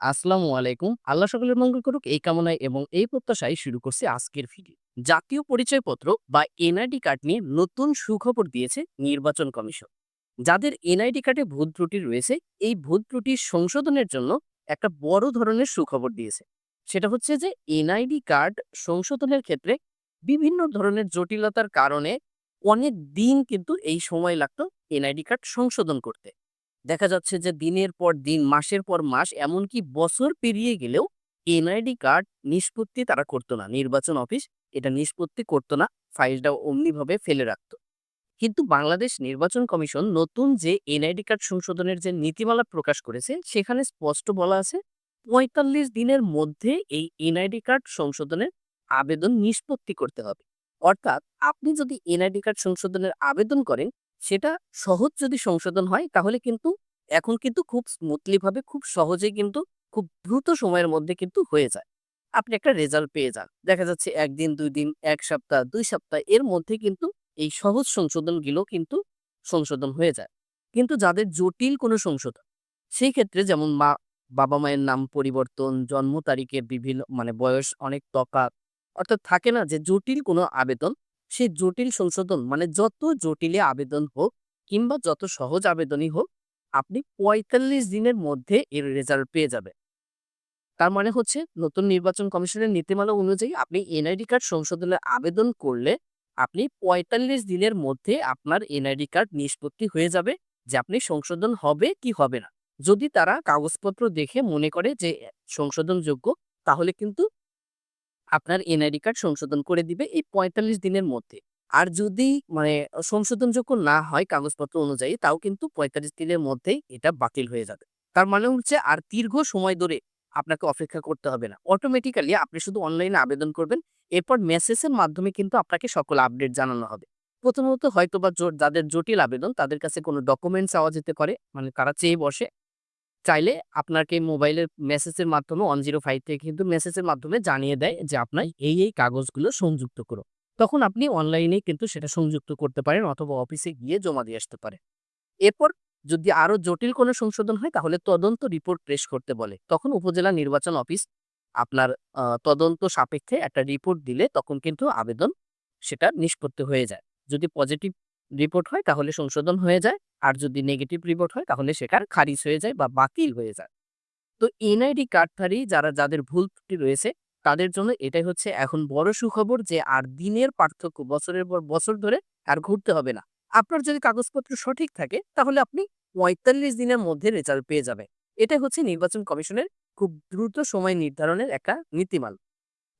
আসসালামু আলাইকুম। আল্লাহ সকলের মঙ্গল করুক এই কামনায় এবং এই প্রত্যাশায় শুরু করছি আজকের ভিডিও। জাতীয় পরিচয়পত্র বা এনআইডি কার্ড নিয়ে নতুন সুখবর দিয়েছে নির্বাচন কমিশন। যাদের এনআইডি কার্ডে ভুল ত্রুটি রয়েছে, এই ভুল ত্রুটি সংশোধনের জন্য একটা বড় ধরনের সুখবর দিয়েছে। সেটা হচ্ছে যে এনআইডি কার্ড সংশোধনের ক্ষেত্রে বিভিন্ন ধরনের জটিলতার কারণে অনেক দিন কিন্তু এই সময় লাগতো এনআইডি কার্ড সংশোধন করতে। দেখা যাচ্ছে যে দিনের পর দিন, মাসের পর মাস এমনকি বছর পেরিয়ে গেলেও এনআইডি কার্ড নিষ্পত্তি তারা করতো না। নির্বাচন অফিস এটা নিষ্পত্তি করতো না। ফাইলটা অমনিভাবে ফেলে রাখতো। কিন্তু বাংলাদেশ নির্বাচন কমিশন নতুন যে এনআইডি কার্ড সংশোধনের যে নীতিমালা প্রকাশ করেছে সেখানে স্পষ্ট বলা আছে ৪৫ দিনের মধ্যে এই এনআইডি কার্ড সংশোধনের আবেদন নিষ্পত্তি করতে হবে। অর্থাৎ আপনি যদি এনআইডি কার্ড সংশোধনের আবেদন করেন সেটা সহজ যদি সংশোধন হয় তাহলে কিন্তু এখন কিন্তু খুব স্মুথলি ভাবে খুব সহজেই কিন্তু খুব দ্রুত সময়ের মধ্যে কিন্তু হয়ে যায়। আপনি একটা রেজাল্ট পেয়ে যান। দেখা যাচ্ছে ১ দিন, ২ দিন, ১ সপ্তাহ, ২ সপ্তাহ এর মধ্যে কিন্তু এই সহজ সংশোধনগুলো কিন্তু সংশোধন হয়ে যায়। কিন্তু যাদের জটিল কোনো সংশোধন, সেই ক্ষেত্রে যেমন মা বাবা-মায়ের নাম পরিবর্তন, জন্ম তারিখের বিভিন্ন মানে বয়স অনেক তফাৎ, অর্থাৎ থাকে না যে জটিল কোনো আবেদন, সেই জটিল সংশোধন মানে যত জটিলে আবেদন হোক কিংবা যত সহজ আবেদনই হোক, আপনি ৪৫ দিনের মধ্যে এর রেজাল্ট পেয়ে যাবেন। তার মানে হচ্ছে নতুন নির্বাচন কমিশনের নীতিমালা অনুযায়ী আপনি এনআইডি কার্ড সংশোধনের আবেদন করলে আপনি ৪৫ দিনের মধ্যে আপনার এনআইডি কার্ড নিষ্পত্তি হয়ে যাবে যে আপনি সংশোধন হবে কি হবে না। যদি তারা কাগজপত্র দেখে মনে করে যে সংশোধনযোগ্য তাহলে কিন্তু আপনার এনআইডি কার্ড সংশোধন করে দিবে এই ৪৫ দিনের মধ্যে। আর যদি মানে সংশোধনযোগ্য না হয় কাগজপত্র অনুযায়ী, তাও কিন্তু ৪৫ দিনের মধ্যেই এটা বাতিল হয়ে যাবে। তার মানে হচ্ছে আর দীর্ঘ সময় ধরে আপনাকে অপেক্ষা করতে হবে না। অটোমেটিক্যালি আপনি শুধু অনলাইনে আবেদন করবেন। এরপর মেসেজের মাধ্যমে কিন্তু আপনাকে সকল আপডেট জানানো হবে। প্রথমত হয়তোবা জো, যাদের জটিল আবেদন, তাদের কাছে কোনো ডকুমেন্ট চাওয়া যেতে পারে। মানে তারা চেয়ে বসে। চাইলে আপনাকে মোবাইলের মেসেজের মাধ্যমে 105 থেকে কিন্তু মেসেজের মাধ্যমে জানিয়ে দেয় যে আপনার এই, এই কাগজগুলো সংযুক্ত করুন। তখন আপনি অনলাইনেই কিন্তু সেটা সংযুক্ত করতে পারেন অথবা অফিসে গিয়ে জমা দিয়ে আসতে পারেন। এরপর যদি আরও জটিল কোনো সংশোধন হয় তাহলে তদন্ত রিপোর্ট পেশ করতে বলে। তখন উপজেলা নির্বাচন অফিস আপনার তদন্ত সাপেক্ষে একটা রিপোর্ট দিলে তখন কিন্তু আবেদন সেটা নিষ্পত্তি হয়ে যায়। যদি পজিটিভ রিপোর্ট হয় তাহলে সংশোধন হয়ে যায়। আর যদি নেগেটিভ রিপোর্ট হয় তাহলে সেটা খারিজ হয়ে যায় বা বাতিল হয়ে যায়। তো এনআইডি কার্ডধারী যারা যাদের ভুল ত্রুটি রয়েছে তাদের জন্য এটাই হচ্ছে এখন বড় সুখবর যে আর দিনের পার্থক্য বছরের পর বছর ধরে আর ঘুরতে হবে না। আপনার যদি কাগজপত্র সঠিক থাকে তাহলে আপনি ৪৫ দিনের মধ্যে রেজাল্ট পেয়ে যাবেন। এটাই হচ্ছে নির্বাচন কমিশনের খুব দ্রুত সময় নির্ধারণের একটা নীতিমাল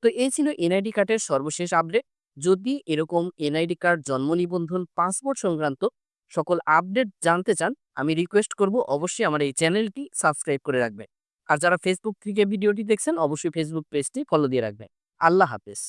তো এই ছিল এনআইডি কার্ডের সর্বশেষ আপডেট। যদি এরকম এনআইডি কার্ড, জন্ম নিবন্ধন, পাসপোর্ট সংক্রান্ত সকল আপডেট জানতে চান, আমি রিকোয়েস্ট করব অবশ্যই আমার এই চ্যানেলটি সাবস্ক্রাইব করে রাখবেন। আর যারা ফেসবুক থেকে ভিডিওটি দেখছেন, অবশ্যই ফেসবুক পেজটি ফলো দিয়ে রাখবেন। আল্লাহ হাফেজ।